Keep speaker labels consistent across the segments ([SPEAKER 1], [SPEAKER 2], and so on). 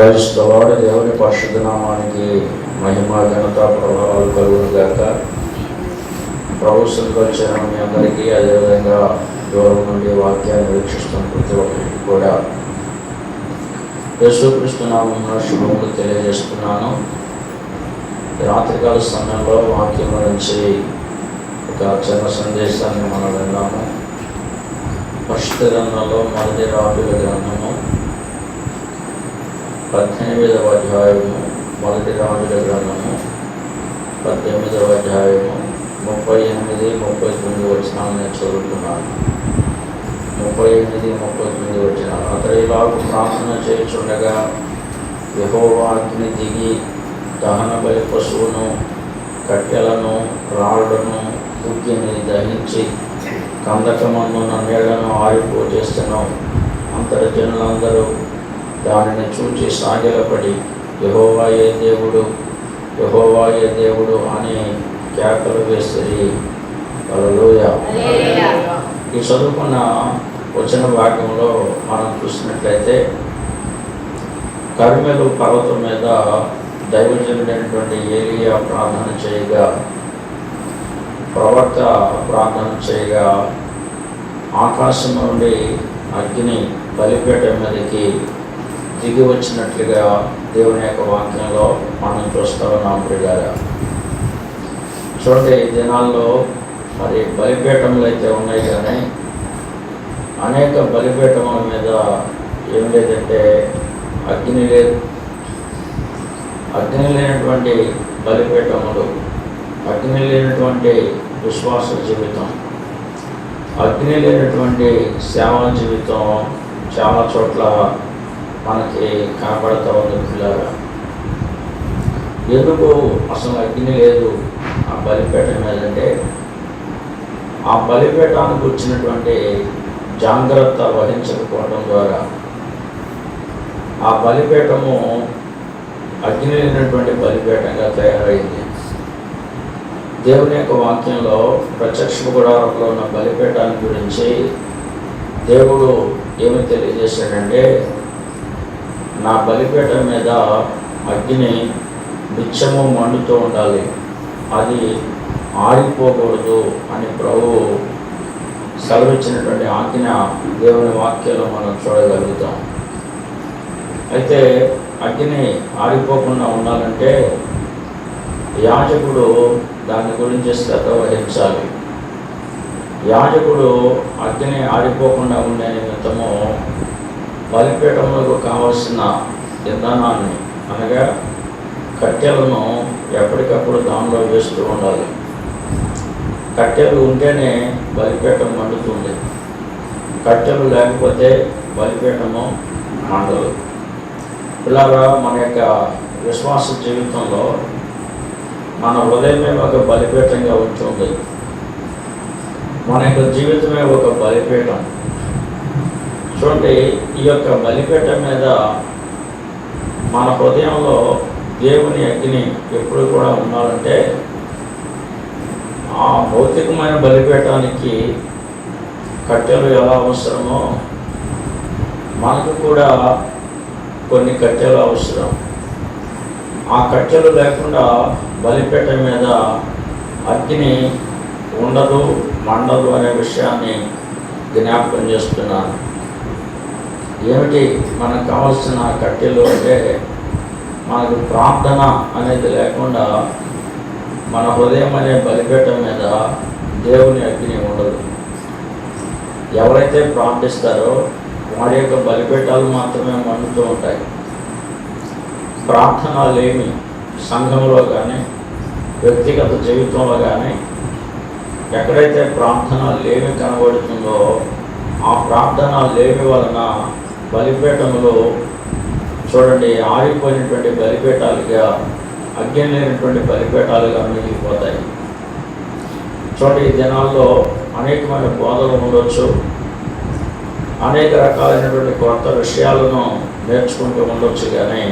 [SPEAKER 1] క్రైస్తవాడు దేవుని పరిశుద్ధనామానికి మహిమ ఘనత ప్రభావాలు కలుగును గాక? ప్రభుత్వం వచ్చిన మీ అందరికీ అదేవిధంగా దూరం నుండి వాక్యాన్ని వీక్షిస్తున్న ప్రతి ఒక్కరికి కూడా యేసుక్రీస్తు శుభములు తెలియజేస్తున్నాను. రాత్రికాల సమయంలో వాక్యం నుంచి ఒక చిన్న సందేశాన్ని మనం విన్నాము పరిశుద్ధ గ్రంథంలో మొదటి రాజుల గ్రంథం పద్దెనిమిదవ అధ్యాయము మొదటి రాజుల గ్రంథము. పద్దెనిమిదవ అధ్యాయము ముప్పై ఎనిమిది ముప్పై తొమ్మిది వచ్చినాలు నేను చదువుతున్నాను. ముప్పై ఎనిమిది ముప్పై తొమ్మిది వచ్చినాలు అతడు ప్రార్థన చేయుచుండగా యహోవాగ్ని దిగి దహన బలి పశువును కట్టెలను రాళ్ళను బుగ్గిని దహించి కందకమందున నీళ్ళను ఆరిపోజేస్తున్నాం అంతటి జనులందరూ దానిని చూచి సాగిలపడి యహోవాయే దేవుడు యహోవాయే దేవుడు అని కేకలు వేస్తుంది ఈ చదువుకున్న వచ్చిన భాగంలో మనం చూసినట్లయితే కర్మెలు పర్వతం మీద దైవజనుడైనటువంటి ఏలియా ప్రార్థన చేయగా ప్రవక్త ప్రార్థన చేయగా ఆకాశం నుండి అగ్ని బలిపేట మీదకి దిగి వచ్చినట్లుగా దేవుని యొక్క వాక్యంలో మనం చూస్తూ ఉన్నాం ప్రియారా చూడండి ఈ దినాల్లో మరి బలిపీఠములు అయితే ఉన్నాయి కానీ అనేక బలిపీఠముల మీద ఏం లేదంటే అగ్ని లేదు. అగ్ని లేనటువంటి బలిపీఠములు అగ్ని లేనటువంటి విశ్వాస జీవితం అగ్ని లేనటువంటి సేవా జీవితం చాలా చోట్ల మనకి కనబడతా ఉంది పిల్లగా ఎందుకు అసలు అగ్ని లేదు? ఆ బలిపేట మీదంటే ఆ బలిపేటానికి వచ్చినటువంటి జాగ్రత్త వహించకపోవడం ద్వారా ఆ బలిపేటము అగ్ని లేనటువంటి బలిపేటంగా తయారైంది. దేవుని యొక్క వాక్యంలో ప్రత్యక్ష గుడారంలో ఉన్న బలిపేటాన్ని గురించి దేవుడు ఏమి తెలియజేశాడంటే నా బలిపీఠం మీద అగ్ని నిత్యము మండుతూ ఉండాలి. అది ఆరిపోకూడదు అని ప్రభు సెలవిచ్చినటువంటి ఆజ్ఞ దేవుని వాక్యంలో మనం చూడగలుగుతాం. అయితే అగ్ని ఆరిపోకుండా ఉండాలంటే యాజకుడు దాని గురించి శ్రద్ధ వహించాలి. యాజకుడు అగ్ని ఆరిపోకుండా ఉండే నిమిత్తము బలిపీఠములకు కావలసిన ఇంధనాన్ని అనగా కట్టెలను ఎప్పటికప్పుడు దానిలో వేస్తూ ఉండాలి. కట్టెలు ఉంటేనే బలిపీఠం మండుతుంది. కట్టెలు లేకపోతే బలిపీఠము మండదు. ఇలాగా మన యొక్క విశ్వాస జీవితంలో మన హృదయమే ఒక బలిపీఠంగా ఉంటుంది. మన యొక్క జీవితమే ఒక బలిపీఠం చూడండి ఈ యొక్క బలిపేట మీద మన హృదయంలో దేవుని అగ్ని ఎప్పుడు కూడా ఉండాలంటే ఆ భౌతికమైన బలిపేటానికి కట్టెలు ఎలా అవసరమో మనకు కూడా కొన్ని కట్టెలు అవసరం. ఆ కట్టెలు లేకుండా బలిపేట మీద అగ్ని ఉండదు మండదు అనే విషయాన్ని జ్ఞాపకం చేస్తున్నాను. ఏమిటి? మనకు కావాల్సిన కట్టెలు అంటే మనకు ప్రార్థన అనేది లేకుండా మన హృదయం అనే బలిపేట మీద దేవుని అగ్ని ఉండదు. ఎవరైతే ప్రార్థిస్తారో వాడి యొక్క బలిపేటాలు మాత్రమే మండుతూ ఉంటాయి. ప్రార్థన లేని సంఘంలో కానీ వ్యక్తిగత జీవితంలో కానీ ఎక్కడైతే ప్రార్థన లేమి కనబడుతుందో ఆ ప్రార్థన లేమి వలన బలిపేటంలో చూడండి ఆరిపోయినటువంటి బలిపేటాలుగా అగ్ని లేనటువంటి బలిపేటాలుగా మిగిలిపోతాయి. చూడండి ఈ దినాల్లో అనేకమైన బోధలు ఉండొచ్చు. అనేక రకాలైనటువంటి కొత్త విషయాలను నేర్చుకుంటూ ఉండొచ్చు కానీ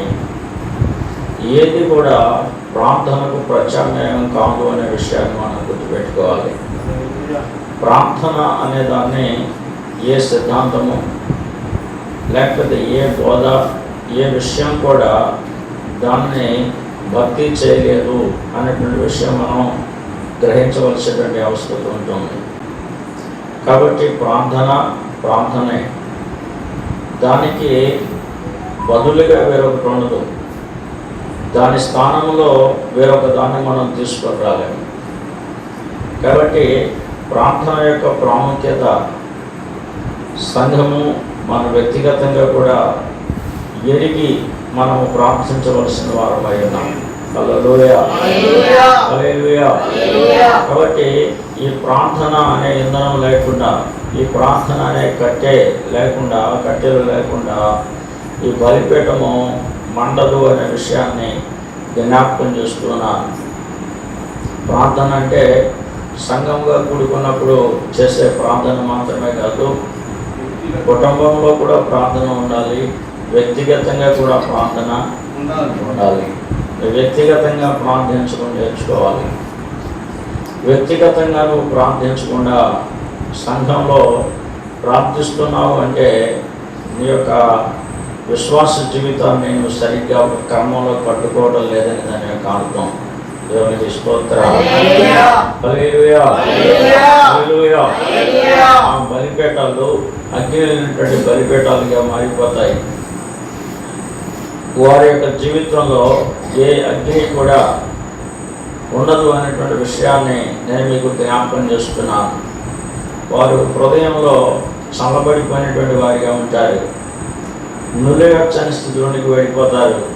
[SPEAKER 1] ఏది కూడా ప్రార్థనకు ప్రత్యామ్నాయం కాదు అనే విషయాన్ని మనం గుర్తుపెట్టుకోవాలి. ప్రార్థన అనే దాన్ని ఏ సిద్ధాంతము లేకపోతే ఏ బోధ ఏ విషయం కూడా దాన్ని భర్తీ చేయలేదు అనేటువంటి విషయం మనం గ్రహించవలసినటువంటి అవసరం ఉంటుంది. కాబట్టి ప్రార్థన ప్రార్థనే. దానికి బదులుగా వేరొకటి ఉండదు. దాని స్థానంలో వేరొక దాన్ని మనం తీసుకొని కాబట్టి ప్రార్థన యొక్క ప్రాముఖ్యత సంఘము మన వ్యక్తిగతంగా కూడా ఎరిగి మనము ప్రార్థించవలసిన వారమై ఉన్నాం. కాబట్టి ఈ ప్రార్థన అనే ఇంధనం లేకుండా ఈ ప్రార్థన అనే కట్టె లేకుండా కట్టెలు లేకుండా ఈ బలిపీఠము మండదు అనే విషయాన్ని జ్ఞాపకం చేస్తున్నాను ప్రార్థన అంటే సంఘంగా కూడుకున్నప్పుడు చేసే ప్రార్థన మాత్రమే కాదు కుటుంబంలో కూడా ప్రార్థన ఉండాలి. వ్యక్తిగతంగా కూడా ప్రార్థన ఉండాలి. వ్యక్తిగతంగా ప్రార్థించడం నేర్చుకోవాలి. వ్యక్తిగతంగా నువ్వు ప్రార్థించకుండా సంఘంలో ప్రార్థిస్తున్నావు అంటే నీ యొక్క విశ్వాస జీవితాన్ని నువ్వు సరిగ్గా కర్మంలో పట్టుకోవడం లేదని దాని యొక్క అర్థం. దేవునికి స్తోత్ర. ఆ బలిపేటాలు అగ్ని బలిపేటాలుగా మారిపోతాయి. వారి యొక్క జీవితంలో ఏ అగ్ని కూడా ఉండదు అనేటువంటి విషయాన్ని నేను మీకు జ్ఞాపకం చేస్తున్నాను. వారు హృదయంలో చల్లబడిపోయినటువంటి వారిగా ఉంటారు. నులివెచ్చని స్థితిలోనికి వెళ్ళిపోతారు.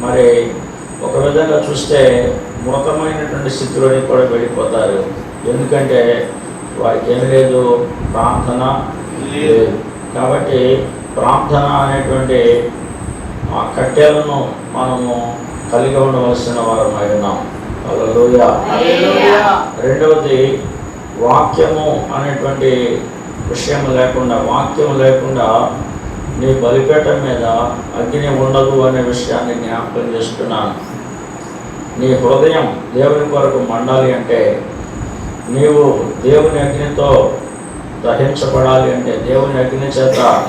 [SPEAKER 1] మరి ఒక విధంగా చూస్తే మృతమైనటువంటి స్థితిలోనికి కూడా వెళ్ళిపోతారు. ఎందుకంటే వారికి ఏమి లేదు? ప్రార్థన లేదు. కాబట్టి ప్రార్థన అనేటువంటి ఆ కట్టెలను మనము కలిగి ఉండవలసిన వారమై ఉన్నాం. హల్లెలూయా. రెండవది వాక్యము అనేటువంటి విషయం లేకుండా వాక్యం లేకుండా నీ బలిపేట మీద అగ్ని ఉండదు అనే విషయాన్ని జ్ఞాపకం చేస్తున్నాను. నీ హృదయం దేవుని కొరకు మండాలి అంటే నీవు దేవుని అగ్నితో దహించబడాలి అంటే దేవుని అగ్ని చేత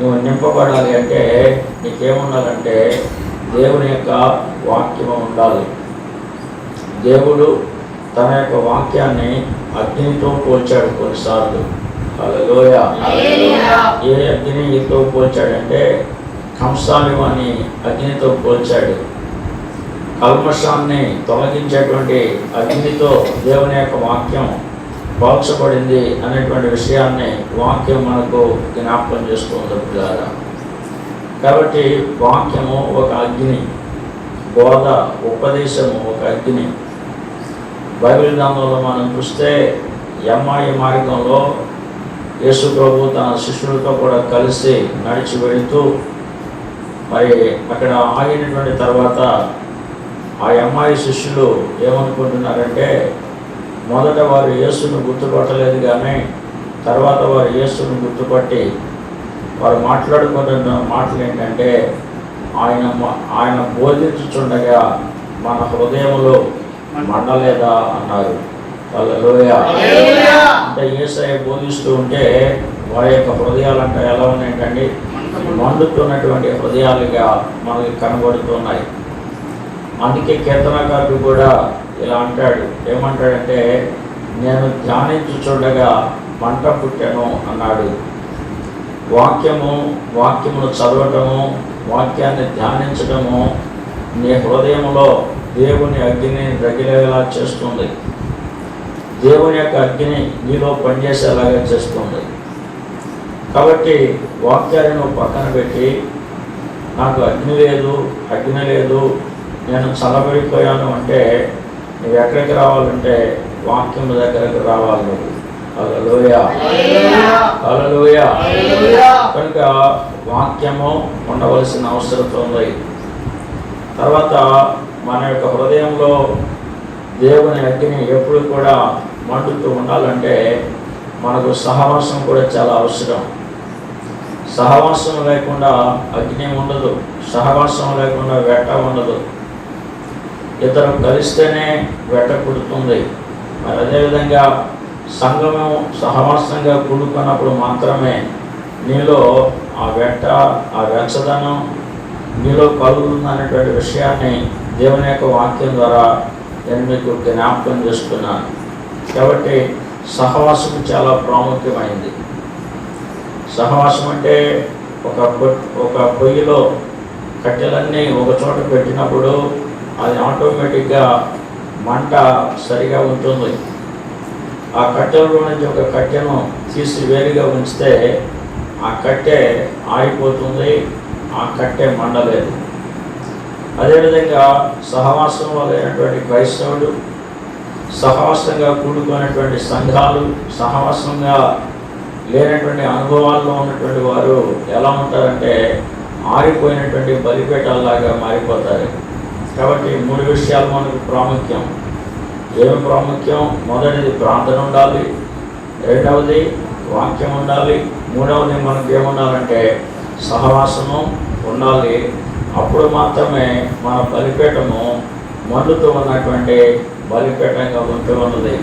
[SPEAKER 1] నువ్వు నింపబడాలి అంటే నీకేముండాలంటే దేవుని యొక్క వాక్యము ఉండాలి. దేవుడు తన యొక్క వాక్యాన్ని అగ్నితో పోల్చాడు కొన్నిసార్లు. హల్లెలూయ. ఏ అగ్నితో పోల్చాడంటే కంసాలి అని అగ్నితో పోల్చాడు. కల్మషాన్ని తొలగించేటువంటి అగ్నితో దేవుని యొక్క వాక్యం పోల్చబడింది అనేటువంటి విషయాన్ని వాక్యం మనకు జ్ఞాపకం చేస్తుంది ద్వారా. కాబట్టి వాక్యము ఒక అగ్ని బోధ ఉపదేశము ఒక అగ్ని. బైబిల్ గ్రంథంలో మనం చూస్తే ఎమ్మాయి మార్గంలో యేసు ప్రభు తన శిష్యులతో కూడా కలిసి నడిచి వెళుతూ మరి అక్కడ ఆగినటువంటి తర్వాత ఆ అమ్మాయి శిష్యులు ఏమనుకుంటున్నారంటే మొదట వారు యేసును గుర్తుపట్టలేదు కానీ తర్వాత వారు యేసును గుర్తుపట్టి వారు మాట్లాడుకుంటున్న మాటలు ఏంటంటే ఆయన ఆయన బోధించుచుండగా మన హృదయములో మండలేదా అన్నారు. వాళ్ళలోయ అంటే ఏసఐ బోధిస్తూ ఉంటే వారి యొక్క హృదయాలు అంటే ఎలా ఉన్నాయంటండి? మండుతున్నటువంటి హృదయాలుగా మనకి కనబడుతున్నాయి అందుకే కీర్తనకారుడు కూడా ఇలా అంటాడు. ఏమంటాడంటే నేను ధ్యానించి చూడగా మంట పుట్టాను అన్నాడు. వాక్యము వాక్యమును చదవటము వాక్యాన్ని ధ్యానించటము నీ హృదయంలో దేవుని అగ్నిని రగిలేలా చేస్తుంది. దేవుని యొక్క అగ్ని నీలో పనిచేసేలాగా చేస్తుంది. కాబట్టి వాక్యాన్ని నువ్వు పక్కన పెట్టి నాకు అగ్ని లేదు అగ్ని లేదు నేను చల్లబడిపోయాను అంటే నువ్వు ఎక్కడికి రావాలంటే వాక్యం దగ్గరకు రావాలి. నువ్వు హల్లెలూయ. కనుక వాక్యము ఉండవలసిన అవసరం ఉంది. తర్వాత మన యొక్క హృదయంలో దేవుని అగ్ని ఎప్పుడు కూడా మండుతూ ఉండాలంటే మనకు సహవాసం కూడా చాలా అవసరం. సహవాసం లేకుండా అగ్ని ఉండదు. సహవాసం లేకుండా వేట ఉండదు. ఇద్దరం కలిస్తేనే వేట పుడుతుంది. మరి అదేవిధంగా సంగమం సహవాసంగా కూడుకున్నప్పుడు మాత్రమే నీలో ఆ వెట్ట ఆ వెచ్చదనం మీలో కలుగుతుందనేటువంటి విషయాన్ని దేవుని యొక్క వాక్యం ద్వారా నేను మీకు జ్ఞాపకం చేస్తున్నాను. కాబట్టి సహవాసం చాలా ప్రాముఖ్యమైంది. సహవాసం అంటే ఒక ఒక పొయ్యిలో కట్టెలన్నీ ఒక చోట పెట్టినప్పుడు అది ఆటోమేటిక్గా మంట సరిగా ఉంటుంది. ఆ కట్టెలలో నుంచి ఒక కట్టెను తీసి వేరుగా ఉంచితే ఆ కట్టె ఆగిపోతుంది ఆ కట్టె మండలేదు. అదేవిధంగా సహవాసం వలైనటువంటి క్రైస్తవులు సహవాసంగా కూడుకున్నటువంటి సంఘాలు సహవాసంగా లేనటువంటి అనుభవాల్లో ఉన్నటువంటి వారు ఎలా ఉంటారంటే ఆరిపోయినటువంటి బలిపేటల్లాగా మారిపోతారు. కాబట్టి మూడు విషయాలు మనకు ప్రాముఖ్యం. ఏమి ప్రాముఖ్యం? మొదటిది ప్రార్థన ఉండాలి. రెండవది వాక్యం ఉండాలి. మూడవది మనకు ఏముండాలంటే సహవాసము ఉండాలి. అప్పుడు మాత్రమే మన బలిపీఠము మండుతూ ఉన్నటువంటి బలిపీఠంగా ఉంటూ ఉన్నది.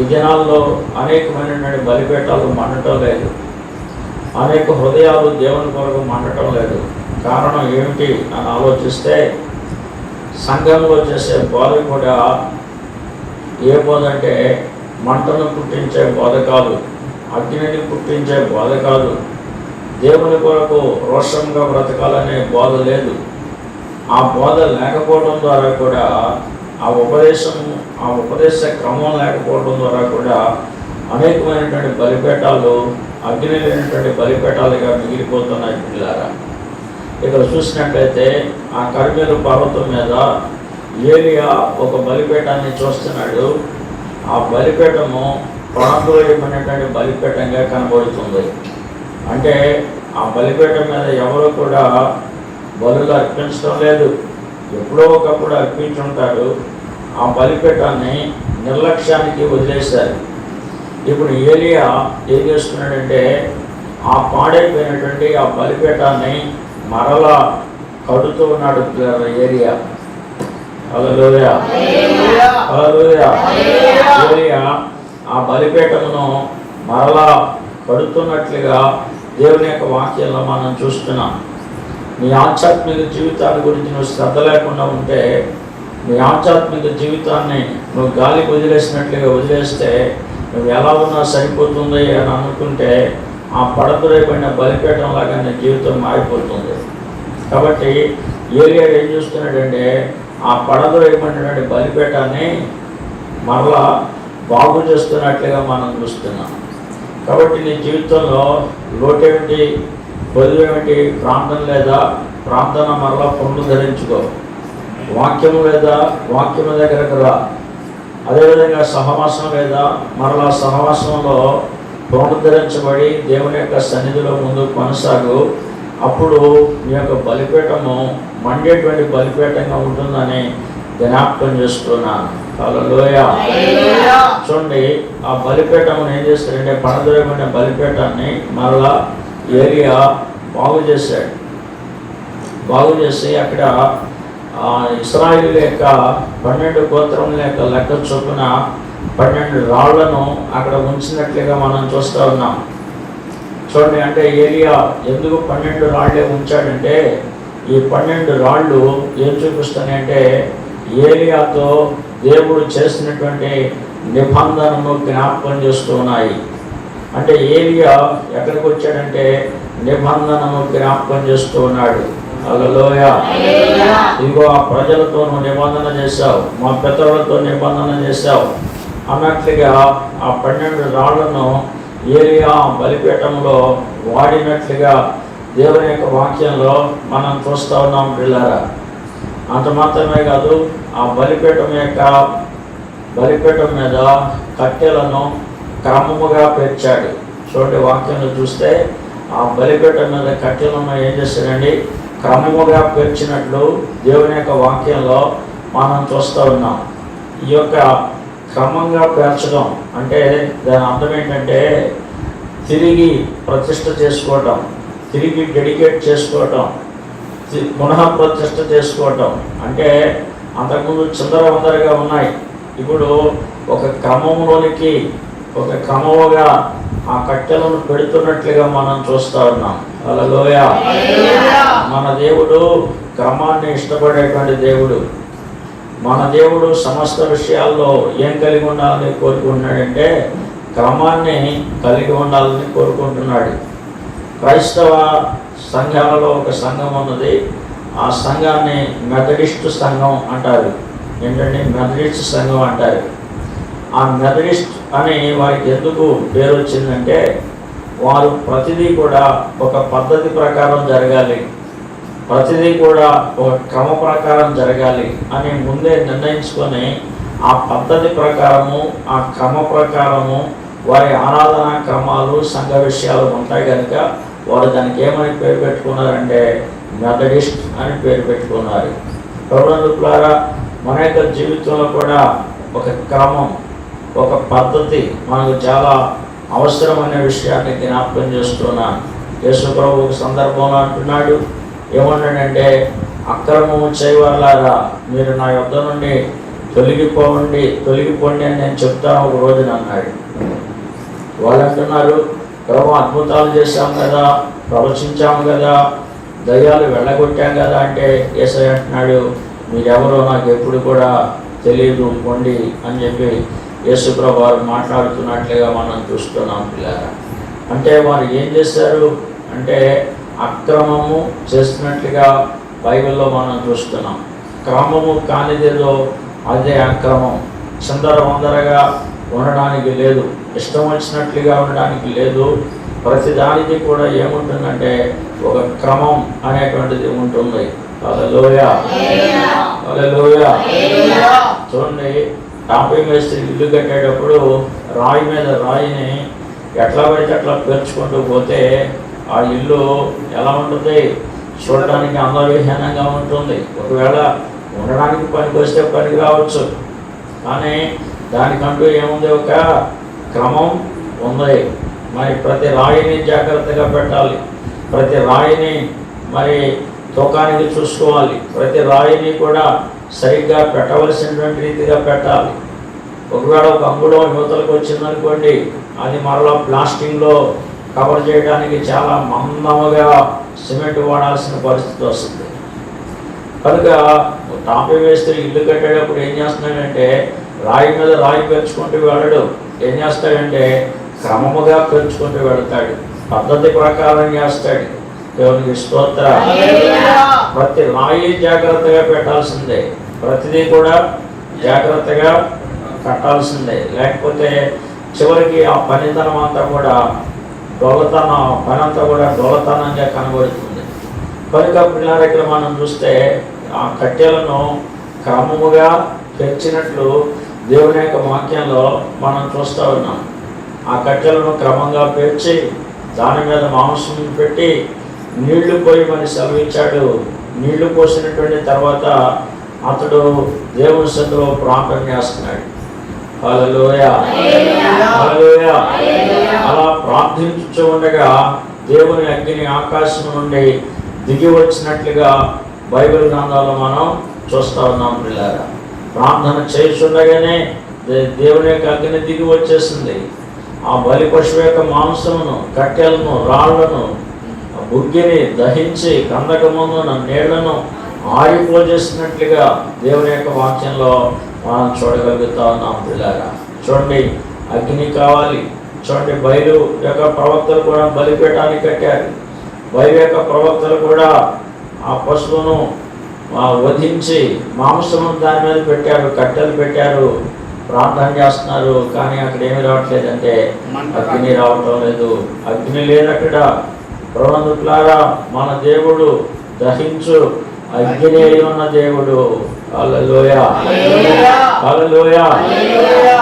[SPEAKER 1] ఈ దినాల్లో అనేకమైనటువంటి బలిపీఠాలు మండటం లేదు. అనేక హృదయాలు దేవుని కొరకు మండటం లేదు. కారణం ఏమిటి అని ఆలోచిస్తే సంఘంలో చేసే బోధ కూడా ఏ బోధ అంటే మంటను పుట్టించే బోధ కాదు అగ్నిని పుట్టించే బోధ కాదు. దేవుని కొరకు రోషంగా బ్రతకాలనే బోధ లేదు. ఆ బోధ లేకపోవడం ద్వారా కూడా ఆ ఉపదేశం ఆ ఉపదేశ క్రమం లేకపోవడం ద్వారా కూడా అనేకమైనటువంటి బలిపేటాలు అగ్ని లేనటువంటి బలిపేటాలుగా మిగిలిపోతున్నాయి పిల్లారా ఇక్కడ చూసినట్లయితే ఆ కర్మేలు పర్వతం మీద ఏలియా ఒక బలిపీఠాన్ని చూస్తున్నాడు. ఆ బలిపీఠము ప్రాణులమైనటువంటి బలిపీఠంగా కనబడుతుంది. అంటే ఆ బలిపీఠం మీద ఎవరు కూడా బలులు అర్పించడం లేదు. ఎప్పుడో ఒకప్పుడు అర్పించుంటారు ఆ బలిపీఠాన్ని నిర్లక్ష్యానికి వదిలేశారు. ఇప్పుడు ఏలియా ఏం చేస్తున్నాడంటే ఆ పాడైపోయినటువంటి ఆ బలిపీఠాన్ని మరలా కడుతూ ఉన్నాడు ఏరియా ఏలియా ఆ బలిపీఠమును మరలా కడుతున్నట్లుగా దేవుని యొక్క వాక్యంలో మనం చూస్తున్నాం. నీ ఆధ్యాత్మిక జీవితాన్ని గురించి నువ్వు శ్రద్ధ లేకుండా ఉంటే నీ ఆధ్యాత్మిక జీవితాన్ని నువ్వు గాలికి వదిలేసినట్లుగా వదిలేస్తే నువ్వు ఎలా ఉన్నా సరిపోతుంది అని అనుకుంటే ఆ పడతురైపోయిన బలిపీఠం లాగా నా జీవితం మారిపోతుంది. కాబట్టి ఏరియా ఏం చూస్తున్నాడంటే ఆ పడతురైపోయినటువంటి బలిపీఠాన్ని మరలా బాగు చేస్తున్నట్లుగా మనం చూస్తున్నాం. కాబట్టి నీ జీవితంలో లోటేమిటి బదులేమిటి ప్రాంతం లేదా? ప్రార్థన మరలా ధరించుకో. వాక్యము లేదా? వాక్యము దగ్గరకు రా. అదేవిధంగా సహవాసం లేదా? మరలా సహవాసంలో పునరుద్ధరించబడి దేవుని యొక్క సన్నిధిలో ముందు కొనసాగు. అప్పుడు మీ యొక్క బలిపీఠము మండేటువంటి బలిపీఠంగా ఉంటుందని జ్ఞాపకం చేస్తున్నాను. హల్లెలూయ. చూడండి ఆ బలిపీఠం ఏం చేస్తాడంటే పడదొరమైన బలిపీఠాన్ని మరలా ఏరియా బాగు చేశాడు. బాగు చేసి అక్కడ ఇస్రాయిల్ యొక్క పన్నెండు గోత్రముల యొక్క లెక్క చొప్పున పన్నెండు రాళ్ళను అక్కడ ఉంచినట్లుగా మనం చూస్తూ ఉన్నాం. చూడండి అంటే ఏరియా ఎందుకు పన్నెండు రాళ్ళే ఉంచాడంటే ఈ పన్నెండు రాళ్ళు ఏం చూపిస్తున్నాయంటే ఏరియాతో దేవుడు చేసినటువంటి నిబంధనను జ్ఞాపకం చేస్తూ ఉన్నాయి. అంటే ఏరియా ఎక్కడికి వచ్చాడంటే నిబంధనను జ్ఞాపకం చేస్తూ ఉన్నాడు. అలలోయ ఇదిగో ఆ ప్రజలతో నువ్వు నిబంధన చేశావు మా పితరులతో నిబంధన చేశావు. అన్నట్లుగా ఆ పన్నెండు రాళ్ళను ఏలియా బలిపీఠంలో వాడినట్లుగా దేవుని యొక్క వాక్యంలో మనం చూస్తూ ఉన్నాం పిల్లరా. అంత మాత్రమే కాదు ఆ బలిపీఠం యొక్క బలిపీఠం మీద కట్టెలను క్రమముగా పేర్చాడు. చూడండి వాక్యంలో చూస్తే ఆ బలిపీఠం మీద కట్టెలను ఏం చేశారండి క్రమముగా పేర్చినట్లు దేవుని యొక్క వాక్యంలో మనం చూస్తూ ఉన్నాం. ఈ యొక్క క్రమంగా పేర్చడం అంటే దాని అర్థం ఏంటంటే తిరిగి ప్రతిష్ట చేసుకోవటం తిరిగి డెడికేట్ చేసుకోవటం పునః ప్రతిష్ట చేసుకోవటం. అంటే అంతకుముందు చిందర వందరగా ఉన్నాయి. ఇప్పుడు ఒక క్రమంలోనికి ఒక క్రమముగా ఆ కట్టెలను పెడుతున్నట్లుగా మనం చూస్తూ ఉన్నాం. హల్లెలూయ. మన దేవుడు క్రమాన్ని ఇష్టపడేటువంటి దేవుడు. మన దేవుడు సమస్త విషయాల్లో ఏం కలిగి ఉండాలని కోరుకుంటున్నాడంటే క్రమాన్ని కలిగి ఉండాలని కోరుకుంటున్నాడు. క్రైస్తవ సంఘాలలో ఒక సంఘం ఉన్నది. ఆ సంఘాన్ని మెథడిస్ట్ సంఘం అంటారు. ఏంటంటే మెథడిస్ట్ సంఘం అంటారు. ఆ మెథడిస్ట్ అని వారికి ఎందుకు పేరు వచ్చిందంటే వారు ప్రతిదీ కూడా ఒక పద్ధతి ప్రకారం జరగాలి. ప్రతిదీ కూడా ఒక క్రమ ప్రకారం జరగాలి అని ముందే నిర్ణయించుకొని ఆ పద్ధతి ప్రకారము ఆ క్రమ ప్రకారము వారి ఆరాధనా క్రమాలు సంఘ విషయాలు ఉంటాయి కనుక వారు దానికి ఏమని పేరు పెట్టుకున్నారంటే మెథడిస్ట్ అని పేరు పెట్టుకున్నారు. ప్రభుత్వారా మన యొక్క జీవితంలో కూడా ఒక క్రమం ఒక పద్ధతి మనకు చాలా అవసరమైన విషయాన్ని జ్ఞాపకం చేస్తున్నాను యేసు ప్రభు ఒక సందర్భంలో అంటున్నాడు ఏమన్నాడంటే అక్రమము చేయవాలారా మీరు నా యొద్ద నుండి తొలగిపోండి తొలగిపోండి అని నేను చెప్తాను ఒక రోజున అన్నాడు. వాళ్ళు అంటున్నారు ప్రభు అద్భుతాలు చేశాం కదా ప్రవచించాము కదా దయ్యాలు వెళ్ళగొట్టాం కదా అంటే ఏసై అంటున్నాడు మీరెవరో నాకు ఎప్పుడు కూడా తెలియదు పొండి అని చెప్పి యేసుప్రభు వారు మాట్లాడుతున్నట్లుగా మనం చూస్తున్నాం పిల్లారా. అంటే వారు ఏం చేశారు? అంటే అక్రమము చేస్తున్నట్లుగా బైబిల్లో మనం చూస్తున్నాం. క్రమము కానిదేదో అదే అక్రమం. చిందర వందరగా ఉండడానికి లేదు. ఇష్టం వచ్చినట్లుగా ఉండడానికి లేదు. ప్రతిదానికి కూడా ఏముంటుందంటే ఒక క్రమం అనేటువంటిది ఉంటుంది. అలలోయ అలలోయ చూడండి టాపీ మేస్త్రి ఇల్లు కట్టేటప్పుడు రాయి మీద రాయిని ఎట్లా పడితే అట్లా పేర్చుకుంటూ పోతే ఆ ఇల్లు ఎలా ఉంటుంది? చూడడానికి అందవిహీనంగా ఉంటుంది. ఒకవేళ ఉండడానికి పనికి వస్తే పనికి రావచ్చు. కానీ దానికంటూ ఏముంది? ఒక క్రమం ఉంది. మరి ప్రతి రాయిని జాగ్రత్తగా పెట్టాలి. ప్రతి రాయిని మరి తూకానికి చూసుకోవాలి. ప్రతి రాయిని కూడా సరిగ్గా పెట్టవలసినటువంటి రీతిగా పెట్టాలి. ఒకవేళ ఒక అంగుళం యువతలకు వచ్చిందనుకోండి అది మరలా ప్లాస్టింగ్లో కవర్ చేయడానికి చాలా మందముగా సిమెంట్ వాడాల్సిన పరిస్థితి వస్తుంది. కనుక టాపే మేస్త్రి ఇల్లు కట్టేటప్పుడు ఏం చేస్తున్నాడంటే రాయి మీద రాయి పెంచుకుంటూ వెళ్ళడు. ఏం చేస్తాడంటే క్రమముగా పెంచుకుంటూ వెళ్తాడు. పద్ధతి ప్రకారం చేస్తాడు. దేవునికి స్తోత్ర. ప్రతి రాయి జాగ్రత్తగా పెట్టాల్సిందే. ప్రతిదీ కూడా జాగ్రత్తగా కట్టాల్సిందే. లేకపోతే చివరికి ఆ పనితనం అంతా కూడా డొల్లతనం పనంతా కూడా డొల్లతనంగా కనబడుతుంది. కనుక పిల్లల ఇక్కడ మనం చూస్తే ఆ కట్టెలను క్రమముగా పెంచినట్లు దేవుని యొక్క వాక్యంలో మనం చూస్తూ ఉన్నాం. ఆ కట్టెలను క్రమంగా పేర్చి దాని మీద మాంసం పెట్టి నీళ్ళు పోయమని సెలవిచ్చాడు. నీళ్ళు పోసినటువంటి తర్వాత అతడు దేవుని సందులో ప్రార్థన చేస్తున్నాడు. అలా ప్రార్థించు ఉండగా దేవుని అగ్ని ఆకాశం నుండి దిగి వచ్చినట్లుగా బైబిల్ గ్రంథాల్లో మనం చూస్తూ ఉన్నాం పిల్లారా ప్రార్థన చేస్తుండగానే దేవుని యొక్క అగ్ని దిగి వచ్చేసింది. ఆ బలి పశువు యొక్క మాంసమును కట్టెలను రాళ్ళను బుగ్గిని దహించి కందకముందున నీళ్ళను ఆరిపోజేసినట్లుగా దేవుని యొక్క వాక్యంలో మనం చూడగలుగుతా ఉన్నాం పిల్లారా చూడండి అగ్ని కావాలి. చూడండి బయలు యొక్క ప్రవక్తలు కూడా బలిపీఠాన్ని కట్టారు. బయలు యొక్క ప్రవక్తలు కూడా ఆ పశువును వధించి మాంసము దాని మీద పెట్టారు కట్టెలు పెట్టారు ప్రార్థన చేస్తున్నారు కానీ అక్కడ ఏమి రావట్లేదంటే అగ్ని రావటం లేదు. అగ్ని లేదు అక్కడ మన దేవుడు దహించు అగ్ని అయి ఉన్న దేవుడు హల్లెలూయ.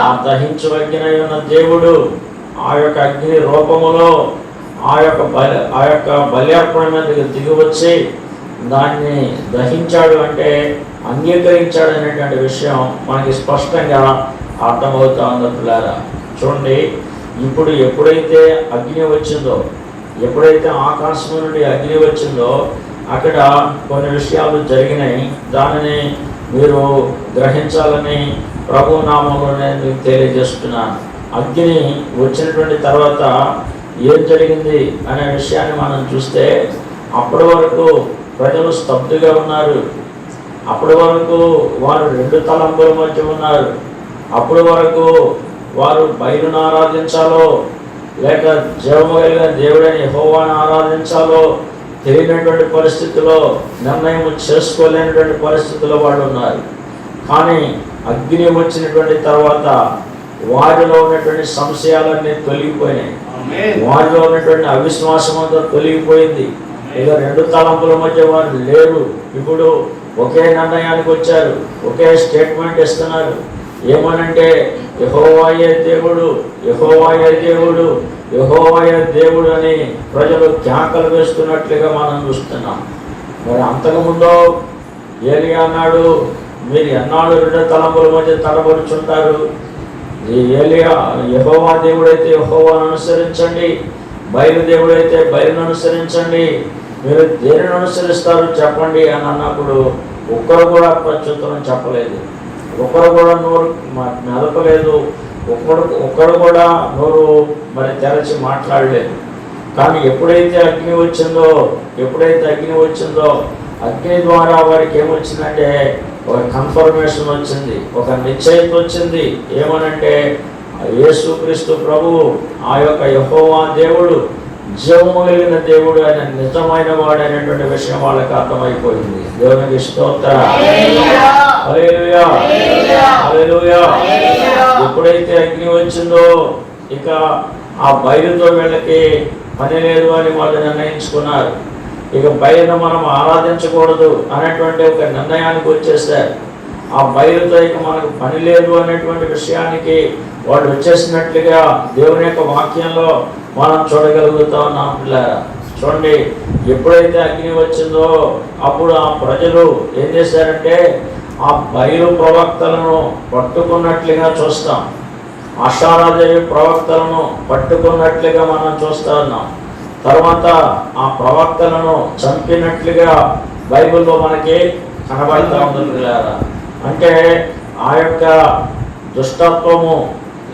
[SPEAKER 1] ఆ దేవుడు ఆ యొక్క అగ్ని రూపములో ఆ యొక్క బలి ఆ యొక్క బల్యార్పణ మీదకి దిగి వచ్చి దాన్ని దహించాడు అంటే అంగీకరించాడు అనేటువంటి విషయం మనకి స్పష్టంగా అర్థమవుతా ఉంది పిల్లారా? చూడండి ఇప్పుడు ఎప్పుడైతే అగ్ని వచ్చిందో ఎప్పుడైతే ఆకాశం నుండి అగ్ని వచ్చిందో అక్కడ కొన్ని విషయాలు జరిగినాయి. దానిని మీరు గ్రహించాలని ప్రభు నామంలో నేను తెలియజేస్తున్నాను. అగ్ని వచ్చినటువంటి తర్వాత ఏం జరిగింది అనే విషయాన్ని మనం చూస్తే అప్పటి వరకు ప్రజలు స్తబ్దుగా ఉన్నారు. అప్పటి వరకు వారు రెండు తలంపుల మధ్య ఉన్నారు. అప్పటి వరకు వారు బయలును ఆరాధించాలో లేక జీవము కలిగిన దేవుడైన హోవాను ఆరాధించాలో తెలియనటువంటి పరిస్థితిలో నిర్ణయం చేసుకోలేనటువంటి పరిస్థితిలో వాళ్ళు ఉన్నారు. కానీ అగ్ని వచ్చినటువంటి తర్వాత వారిలో ఉన్నటువంటి సంశయాలన్నీ తొలగిపోయినాయి. వారిలో ఉన్నటువంటి అవిశ్వాసం అంతా తొలగిపోయింది. ఇక రెండు తలంపుల మధ్య వారు లేరు. ఇప్పుడు ఒకే నిర్ణయానికి వచ్చారు. ఒకే స్టేట్మెంట్ ఇస్తున్నారు. ఏమనంటే యహోవాయే దేవుడు యహోవాయే దేవుడు యహోవయ దేవుడు అని ప్రజలు కేకలు వేస్తున్నట్లుగా మనం చూస్తున్నాం. మరి అంతకుముందు ఏలియా అన్నాడు మీరు ఎన్నాడు రెండు తలంపుల మధ్య తలపరుచుంటారు ఈ ఏలియా యహోవా దేవుడైతే యహోవాను అనుసరించండి బయలు దేవుడైతే బయలును అనుసరించండి మీరు దేనిని అనుసరిస్తారు చెప్పండి అని అన్నప్పుడు ఒక్కరు కూడా ప్రత్యుత్తరం చెప్పలేదు. ఒక్కరు కూడా నోరు మ- మెదపలేదు ఒక్కడు ఒక్కడు కూడా నోరు మరి తెరచి మాట్లాడలేదు. కానీ ఎప్పుడైతే అగ్ని వచ్చిందో ఎప్పుడైతే అగ్ని వచ్చిందో అగ్ని ద్వారా వారికి ఏమొచ్చిందంటే ఒక కన్ఫర్మేషన్ వచ్చింది ఒక నిశ్చయిత వచ్చింది. ఏమనంటే యేసుక్రీస్తు ప్రభు ఆ యొక్క యహోవా దేవుడు జీవము కలిగిన దేవుడు ఆయన నిజమైన వాడు అనేటువంటి విషయం వాళ్ళకి అర్థమైపోయింది. దేవునికి స్తోత్ర. ఎప్పుడైతే అగ్ని వచ్చిందో ఇక ఆ బయలుతో వీళ్ళకి పని లేదు అని వాళ్ళు నిర్ణయించుకున్నారు. ఇక బయలును మనం ఆరాధించకూడదు అనేటువంటి ఒక నిర్ణయానికి వచ్చేసారు ఆ బయలుతో ఇక మనకు పని లేదు అనేటువంటి విషయానికి వాళ్ళు వచ్చేసినట్లుగా దేవుని యొక్క వాక్యంలో మనం చూడగలుగుతా ఉన్నాం పిల్లారా చూడండి ఎప్పుడైతే అగ్ని వచ్చిందో అప్పుడు ఆ ప్రజలు ఏం చేశారంటే ఆ బయలు ప్రవక్తలను పట్టుకున్నట్లుగా చూస్తాం. ఆషారాదేవి ప్రవక్తలను పట్టుకున్నట్లుగా మనం చూస్తా ఉన్నాం. తర్వాత ఆ ప్రవక్తలను చంపినట్లుగా బైబిల్లో మనకి కనబడతా ఉంది అంటే ఆ యొక్క దుష్టత్వము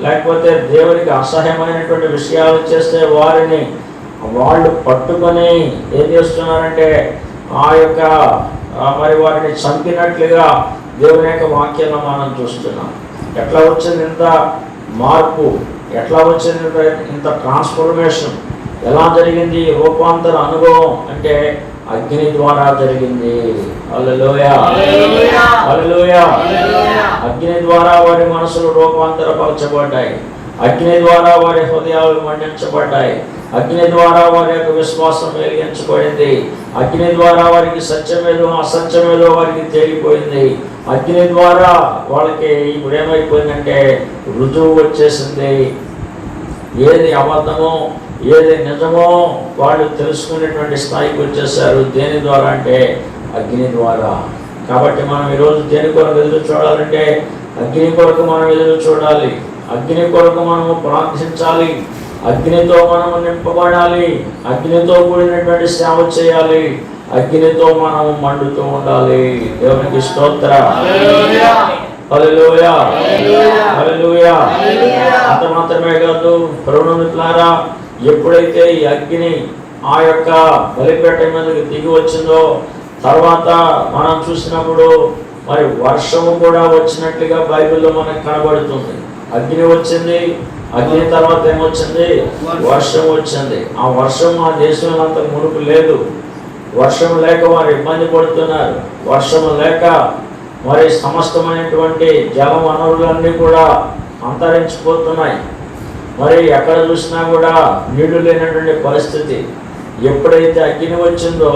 [SPEAKER 1] లేకపోతే దేవునికి అసహ్యమైనటువంటి విషయాలు చేస్తే వారిని వాళ్ళు పట్టుకొని ఏం చేస్తున్నారంటే ఆ యొక్క మరి వారిని చంపినట్లుగా దేవుని యొక్క వాక్యంలో మనం చూస్తున్నాం. ఎట్లా వచ్చింది ఇంత మార్పు? ఎట్లా వచ్చింది ఇంత- ట్రాన్స్ఫర్మేషన్ ఎలా జరిగింది? రూపాంతర అనుభవం అంటే అగ్ని ద్వారా జరిగింది. హల్లెలూయా.
[SPEAKER 2] హల్లెలూయా.
[SPEAKER 1] అగ్ని ద్వారా వారి మనసులు రూపాంతరపరచబడ్డాయి. అగ్ని ద్వారా వారి హృదయాలు మండించబడ్డాయి. అగ్ని ద్వారా వారి యొక్క విశ్వాసం వెలిగించబడింది. అగ్ని ద్వారా వారికి సత్యమేదో అసత్యమేదో వారికి తేలిపోయింది. అగ్ని ద్వారా వాళ్ళకి ఇప్పుడు ఏమైపోయిందంటే రుజువు వచ్చేసింది. ఏది అబద్ధమో ఏది నిజమో వాళ్ళు తెలుసుకునేటువంటి స్థాయికి వచ్చేసారు. దేని ద్వారా అంటే అగ్ని ద్వారా. కాబట్టి మనం ఈరోజు దేని కొరకు ఎదురు చూడాలంటే అగ్ని కొరకు మనం ఎదురు చూడాలి. అగ్ని కొరకు మనము ప్రార్థించాలి. అగ్నితో మనము నింపబడాలి. అగ్నితో కూడినటువంటి సేవ చేయాలి. అగ్నితో మనము మండుతూ ఉండాలి. దేవునికి స్తోత్ర. అంత మాత్రమే కాదు ప్రభుత్వారా ఎప్పుడైతే ఈ అగ్ని ఆ యొక్క బలిపేట మీదకి దిగి వచ్చిందో తర్వాత మనం చూసినప్పుడు మరి వర్షము కూడా వచ్చినట్లుగా బైబిల్లో మనకు కనబడుతుంది. అగ్ని వచ్చింది అగ్ని తర్వాత ఏమొచ్చింది? వర్షం వచ్చింది. ఆ వర్షం ఆ దేశంలో అంత మునుపు లేదు. వర్షం లేక వారు ఇబ్బంది పడుతున్నారు. వర్షం లేక మరి సమస్తమైనటువంటి జల వనరులన్నీ కూడా అంతరించిపోతున్నాయి. మరి ఎక్కడ చూసినా కూడా నీళ్ళు లేనటువంటి పరిస్థితి. ఎప్పుడైతే అగ్ని వచ్చిందో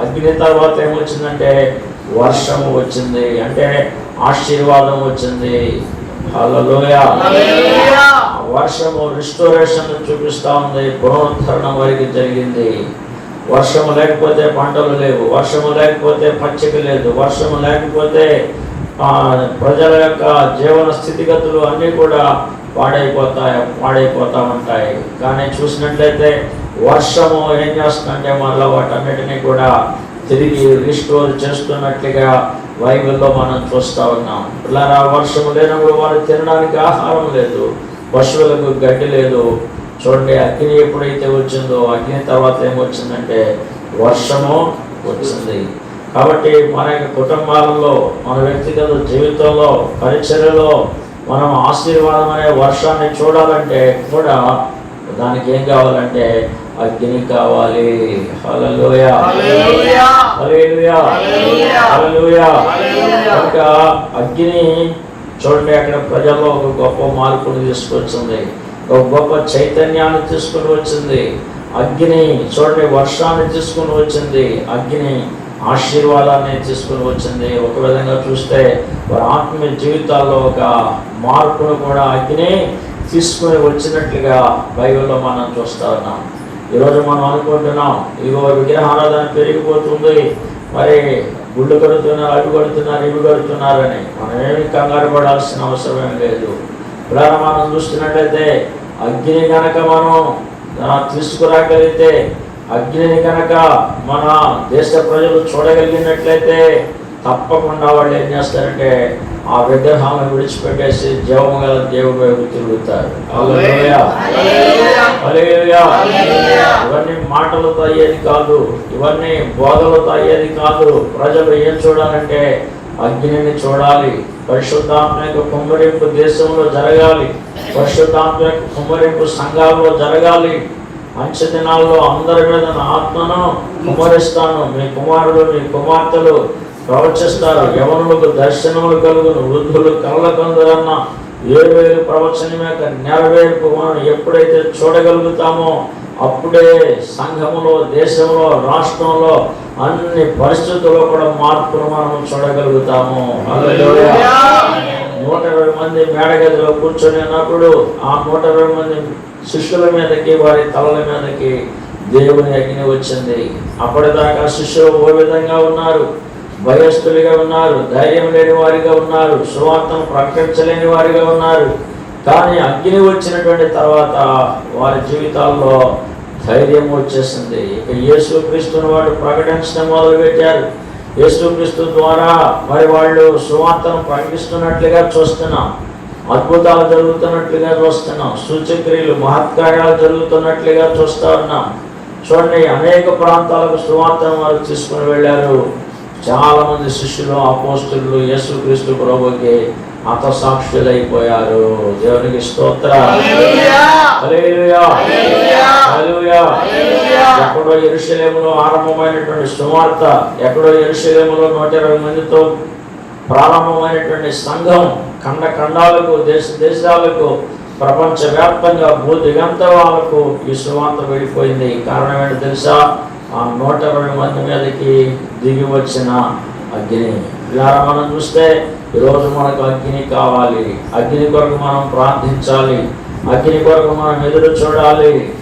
[SPEAKER 1] అగ్ని తర్వాత ఏమొచ్చిందంటే వర్షం వచ్చింది అంటే ఆశీర్వాదం వచ్చింది. వర్షము రిస్టోరేషన్ చూపిస్తా ఉంది పునరుద్ధరణ వారికి జరిగింది. వర్షము లేకపోతే పంటలు లేవు వర్షము లేకపోతే పచ్చిక లేదు వర్షము లేకపోతే ఆ, ప్రజల యొక్క జీవన స్థితిగతులు అన్నీ కూడా పాడైపోతాయి పాడైపోతా ఉంటాయి. కానీ చూసినట్లయితే వర్షము ఏం చేస్తుందంటే మళ్ళీ వాటన్నిటినీ కూడా తిరిగి రిస్టోర్ చేస్తున్నట్లుగా బైబిల్లో మనం చూస్తూ ఉన్నాం. పిల్లరా వర్షం లేనప్పుడు వారు తినడానికి ఆహారం లేదు పశువులకు గడ్డి లేదు. చూడండి అగ్ని ఎప్పుడైతే వచ్చిందో అగ్ని తర్వాత ఏమొచ్చిందంటే వర్షము వచ్చింది. కాబట్టి మన యొక్క కుటుంబాలలో మన వ్యక్తిగత జీవితంలో పరిచర్యలో మనం ఆశీర్వాదం అనే వర్షాన్ని చూడాలంటే కూడా దానికి ఏం కావాలంటే అగ్ని కావాలి. కనుక అగ్ని చూడండి అక్కడ ప్రజల్లో ఒక గొప్ప మార్పును తీసుకొచ్చింది. ఒక గొప్ప చైతన్యాన్ని తీసుకుని వచ్చింది. అగ్ని చూడండి వర్షాన్ని తీసుకుని వచ్చింది. అగ్ని ఆశీర్వాదాన్ని తీసుకుని వచ్చింది. ఒక విధంగా చూస్తే వారి ఆత్మీయ జీవితాల్లో ఒక మార్పును కూడా అగ్ని తీసుకుని వచ్చినట్లుగా బైబిల్లో మనం చూస్తా ఉన్నాం. ఈరోజు మనం అనుకుంటున్నాం ఇగో విగ్రహారాధన పెరిగిపోతుంది మరి గుళ్ళు కడుతున్నారు అవి కడుతున్నారు ఇవి కడుతున్నారని మనమేమి కంగారు పడాల్సిన అవసరం ఏం లేదు. ఇలా మనం చూస్తున్నట్లయితే అగ్ని కనుక మనం తీసుకురాగలిగితే అగ్నిని కనుక మన దేశ ప్రజలు చూడగలిగినట్లయితే తప్పకుండా వాళ్ళు ఏం చేస్తారంటే ఆ విగ్రహాలను విడిచిపెట్టేసి జీవము గల దేవుడి వైపు తిరుగుతారు హల్లెలూయా.
[SPEAKER 2] హల్లెలూయా.
[SPEAKER 1] హల్లెలూయా.
[SPEAKER 2] హల్లెలూయా.
[SPEAKER 1] ఇవన్నీ మాటలతో అయ్యేది కాదు ఇవన్నీ బోధలతో అయ్యేది కాదు ప్రజలు ఏం చూడాలంటే అగ్నిని చూడాలి పరిశుద్ధాత్మ యొక్క కుమ్మరింపు దేశంలో జరగాలి పరిశుద్ధాత్మ యొక్క కుమ్మరింపు సంఘాల్లో జరగాలి మంచి దినాల్లో అందరి మీద నా ఆత్మను కుమ్మరిస్తాను మీ కుమారుడు మీ కుమార్తెలు ప్రవచిస్తారు. యవనులకు దర్శనములు కలుగును. వృద్ధులు కళ్ళ కొందరన్న ఏడు వేలు ప్రవచనం యొక్క నెరవేర్పు మనం ఎప్పుడైతే చూడగలుగుతామో అప్పుడే సంఘములో దేశంలో రాష్ట్రంలో అన్ని పరిస్థితుల్లో కూడా మార్పును మనం చూడగలుగుతాము. నూట ఇరవై మంది మేడగదిలో కూర్చొని ఉన్నప్పుడు ఆ నూట ఇరవై మంది శిష్యుల మీదకి వారి తలల మీదకి దేవుని అగ్ని వచ్చింది. అప్పటిదాకా శిష్యులు ఓ విధంగా ఉన్నారు. భయస్థులుగా ఉన్నారు ధైర్యం లేని వారిగా ఉన్నారు సువార్తను ప్రకటించలేని వారిగా ఉన్నారు. కానీ అగ్ని వచ్చినటువంటి తర్వాత వారి జీవితాల్లో ధైర్యం వచ్చేసింది. ఇక యేసుక్రీస్తుని వాడు ప్రకటించడం మొదలుపెట్టారు. యేసుక్రీస్తు ద్వారా మరి వాళ్ళు సువార్తను ప్రకటిస్తున్నట్లుగా చూస్తున్నాం. అద్భుతాలు జరుగుతున్నట్లుగా చూస్తున్నాం. సూచక్రియలు మహత్కార్యాలు జరుగుతున్నట్లుగా చూస్తూ ఉన్నాం. చూడండి అనేక ప్రాంతాలకు సువార్తను వారు తీసుకుని వెళ్ళారు. చాలా మంది శిష్యులు అపోస్తులు యేసుక్రీస్తు ప్రభుకి హతసాక్షులైపోయారు. దేవునికి స్తోత్ర. ఎక్కడో ఎరుషలేములో ఆరంభమైనటువంటి సువార్త ఎక్కడో ఎరుషలేములో నూట ఇరవై మందితో ప్రారంభమైనటువంటి సంఘం ఖండ ఖండాలకు దేశ దేశాలకు ప్రపంచవ్యాప్తంగా భూ దిగంతవాలకు ఈ సువార్త వెళ్ళిపోయింది. కారణం ఏంటో తెలుసా? ఆ నూట ఇరవై మంది మీదకి దిగి వచ్చిన అగ్ని. ఇలా మనం చూస్తే ఈరోజు మనకు అగ్ని కావాలి. అగ్ని కొరకు మనం ప్రార్థించాలి. అగ్ని కొరకు మనం ఎదురు చూడాలి.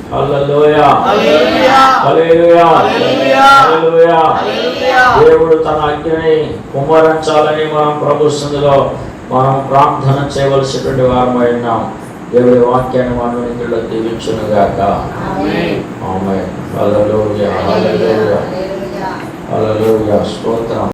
[SPEAKER 1] దేవుడు తన అగ్నిని కుమ్మరించాలని మనం ప్రభు సందులో మనం ప్రార్థన చేయవలసినటువంటి వారమై ఉన్నాం. దేవుడి వాక్యాన్ని మనం ఇందులో దీవించును గాక. ఆమె హల్లెలూయా. హల్లెలూయా. హల్లెలూయా. స్తోత్రం.